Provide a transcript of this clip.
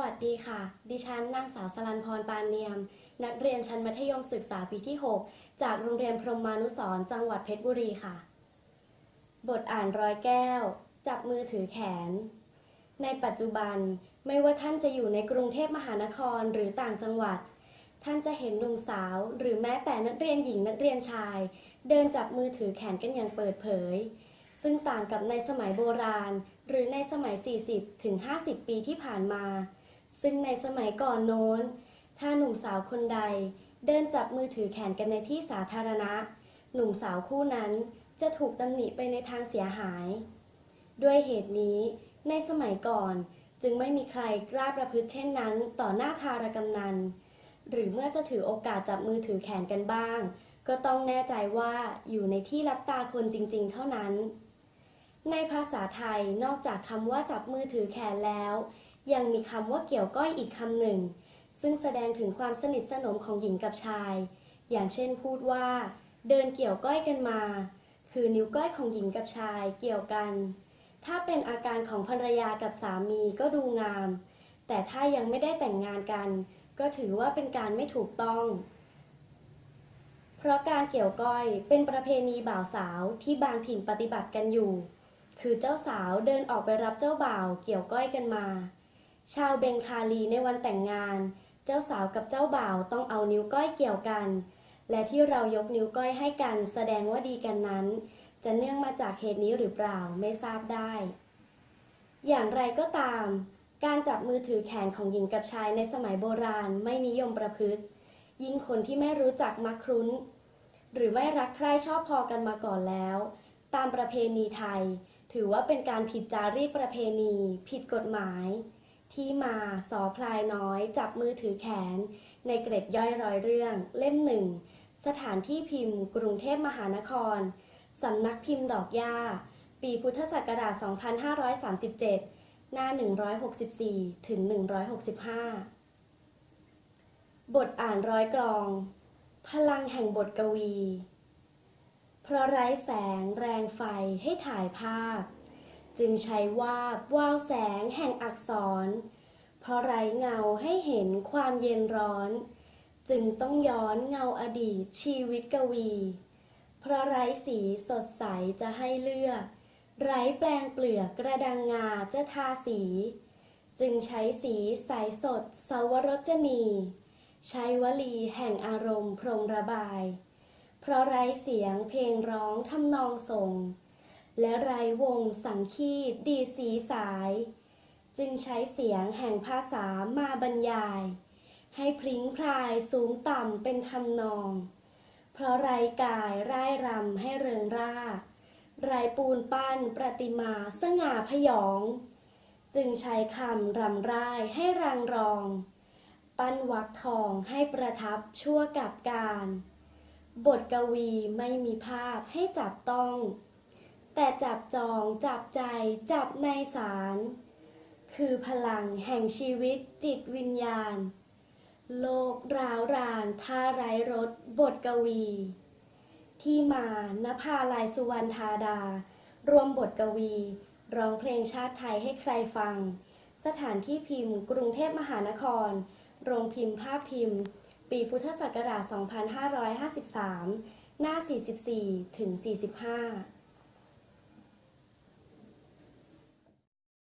วัสดีค่ะ ดิฉันนางสาวสลันพรปานเนียม นักเรียนชั้นมัธยมศึกษาปีที่ 6 จากโรงเรียนพรหมานุสรจังหวัดเพชรบุรีค่ะ บทอ่านร้อยแก้ว จับมือถือแขน ในปัจจุบันไม่ว่าท่านจะอยู่ในกรุงเทพมหานครหรือต่างจังหวัด ท่านจะเห็นหนุ่มสาว หรือแม้แต่นักเรียนหญิงนักเรียนชาย เดินจับมือถือแขนกันอย่างเปิดเผย ซึ่งต่างกับในสมัยโบราณหรือในสมัย 40ถึง50 ปีที่ผ่านมา ซึ่งในสมัยก่อนโน้น ถ้าหนุ่มสาวคนใด เดินจับมือถือแขนกันในที่สาธารณะ หนุ่มสาวคู่นั้นจะถูกตำหนิไปในทางเสียหาย ด้วยเหตุนี้ ในสมัยก่อนจึงไม่มีใครกล้าประพฤติเช่นนั้นต่อหน้าทารกำนัน หรือเมื่อจะถือโอกาสจับมือถือแขนกันบ้าง ก็ต้องแน่ใจว่าอยู่ในที่รับตาคนจริง ๆ เท่านั้น ในภาษาไทยนอกจากคำว่าจับมือถือแขนแล้ว ยังมีคำว่าเกี่ยวก้อยอีกคำหนึ่ง ซึ่งแสดงถึงความสนิทสนมของหญิงกับชาย อย่างเช่นพูดว่า เดินเกี่ยวก้อยกันมา คือนิ้วก้อยของหญิงกับชายเกี่ยวกัน ถ้าเป็นอาการของภรรยากับสามีก็ดูงาม แต่ถ้ายังไม่ได้แต่งงานกัน ก็ถือว่าเป็นการไม่ถูกต้อง เพราะการเกี่ยวก้อยเป็นประเพณีบ่าวสาวที่บางถิ่นปฏิบัติกันอยู่ คือเจ้าสาวเดินออกไปรับเจ้าบ่าวเกี่ยวก้อยกันมา ชาวเบงคาลีในวันแต่งงาน เจ้าสาวกับเจ้าบ่าวต้องเอานิ้วก้อยเกี่ยวกัน และที่เรายกนิ้วก้อยให้กันแสดงว่าดีกันนั้น จะเนื่องมาจากเหตุนี้หรือเปล่าไม่ทราบได้ อย่างไรก็ตาม การจับมือถือแขนของหญิงกับชายในสมัยโบราณไม่นิยมประพฤติ ยิ่งคนที่ไม่รู้จักมักครุ้น หรือไม่รักใคร่ชอบพอกันมาก่อนแล้ว ตามประเพณีไทย ถือว่าเป็นการผิดจารีตประเพณี ผิดกฎหมาย ที่มาสอพลายน้อยจับมือถือแขน ในเกร็ดย่อยร้อยเรื่องเล่มหนึ่ง สถานที่พิมพ์ กรุงเทพมหานคร สำนักพิมพ์ดอกหญ้าปีพุทธศักราช 2537 หน้า 164 ถึง 165 บทอ่านร้อยกลอง พลังแห่งบทกวี เพราะไร้แสงแรงไฟให้ถ่ายภาพ จึงใช้วาบวาวแสงแห่งอักษร เพราะไร้เงาให้เห็นความเย็นร้อน จึงต้องย้อนเงาอดีตชีวิตกวี เพราะไร้สีสดใสจะให้เลือก ไร้แปลงเปลือกกระดังงาจะทาสี จึงใช้สีใสสดสวรจนี ใช้วลีแห่งอารมณ์พรมระบาย เพราะไร้เสียงเพลงร้องทำนองส่ง และไรวงสังคีตดีสีสาย จึงใช้เสียงแห่งภาษามาบรรยาย ให้พลิ้งพลายสูงต่ำเป็นทำนอง เพราะไร้กายร่ายรำให้เริงร่าไรปูนปั้นประติมาสง่าพยอง จึงใช้คำรำร่ายให้รังรอง ปั้นวักทองให้ประทับชั่วกับการ บทกวีไม่มีภาพให้จับต้อง แต่จับจองจับใจจับในสาร คือพลังแห่งชีวิตจิตวิญญาณ โลกราวรานท่าไร้รสบทกวี ที่มานภาลายสุวรรณธาดา รวมบทกวี ร้องเพลงชาติไทยให้ใครฟัง สถานที่พิมพ์กรุงเทพมหานคร โรงพิมพ์ภาพพิมพ์ ปีพุทธศักราช 2553 หน้า 44 ถึง 45